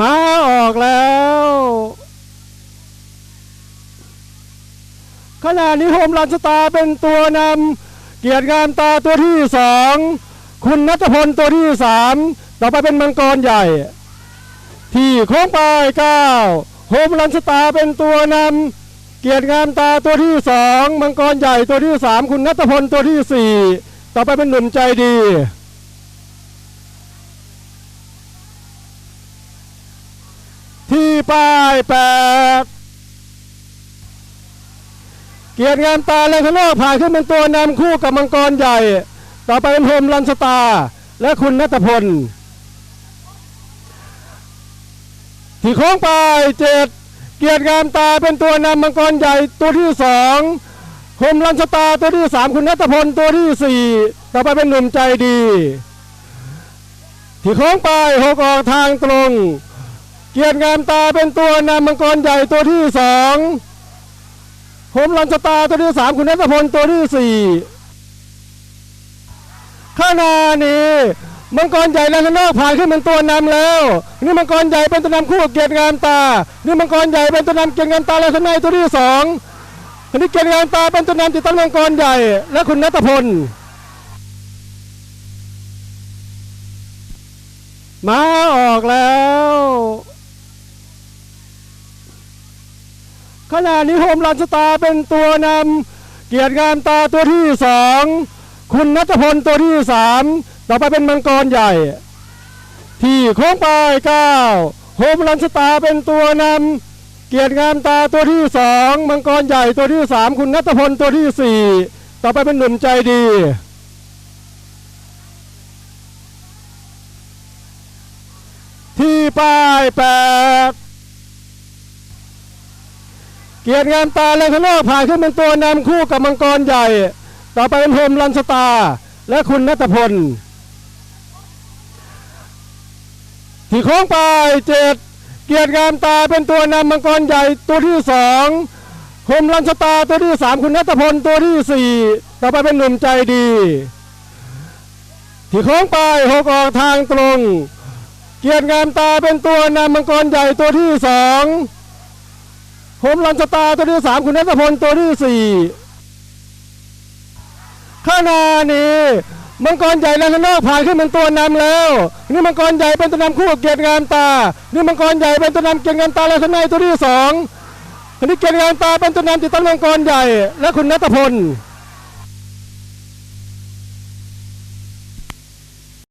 มาออกแล้วขณะนี้โฮมรันสตาเป็นตัวนำเกียรติงามตาตัวที่สองคุณนัทพลตัวที่สามต่อไปเป็นมังกรใหญ่ ที่โค้งปลายเก้าโฮมรันสตาเป็นตัวนำเกียรติงามตาตัวที่สองมังกรใหญ่ตัวที่สามคุณนัทพลตัวที่สี่ต่อไปเป็นหนุ่มใจดี ที่ป้ายแปดเกียรติงามตาเลคโนผ่านขึ้นเป็นตัวนำคู่กับมังกรใหญ่ ต่อไปเป็นโฮมรันสตาและคุณนัทพลที่โค้งปลายเจ็ดเกียรติงามตาเป็นตัวนำมังกรใหญ่ตัวที่สองโฮมรันสตาตัวที่สามคุณนัทพลตัวที่สี่ต่อไปเป็นหนุ่มใจดี ที่โค้งปลายหกออกทางตรง เกียรติงามตาเป็นตัวนำมังกรใหญ่ตัวที่สองโฮมรันสตาตัวที่สามคุณนัทพลตัวที่สี่ขณะนี้มังกรใหญ่และนอกผ่านขึ้นเป็นตัวนำแล้ว นี่มังกรใหญ่เป็นตัวนำคู่เกียรติงามตา นี่มังกรใหญ่เป็นตัวนำเกียรติงามตาและข้างในตัวที่สองอันนี้เกียรติงามตาเป็นตัวนำติดตั้งมังกรใหญ่ และคุณนัทพลมาออกแล้ว ขณะนี้โฮมรันสตาร์เป็นตัวนำเกียรติงามตาตัวที่สองคุณนัทพลตัวที่สามต่อไปเป็นมังกรใหญ่ ที่โค้งปลายเก้าโฮมรันสตาร์เป็นตัวนำเกียรติงามตาตัวที่สองมังกรใหญ่ตัวที่สามคุณนัทพลตัวที่สี่ต่อไปเป็นหนุ่มใจดีที่ป้ายแปด เกียรติงามตาเลคโนอกผ่านขึ้นเป็นตัวนำคู่กับมังกรใหญ่ ต่อไปเป็นโฮมรันสตาและคุณนัทพลที่โค้งปลายเจ็ดเกียรติงามตาเป็นตัวนำมังกรใหญ่ตัวที่สองโฮมรันสตาตัวที่สามคุณนัทพลตัวที่สี่ต่อไปเป็นหนุ่มใจดี ที่โค้งปลายหกออกทางตรง เกียรติงามตาเป็นตัวนำมังกรใหญ่ตัวที่สอง ผมลันสตาตัวที่สามคุณนัทพลตัวที่สี่ข้านานีมังกรใหญ่และนอกผ่านขึ้นเป็นตัวนำแล้ว นี่มังกรใหญ่เป็นตัวนำคู่เกียรติงามตา นี่มังกรใหญ่เป็นตัวนำเกียรติงามตาและข้างในตัวที่สองอันนี้เกียรติงามตาเป็นตัวนำติดตั้งมังกรใหญ่ และคุณนัทพล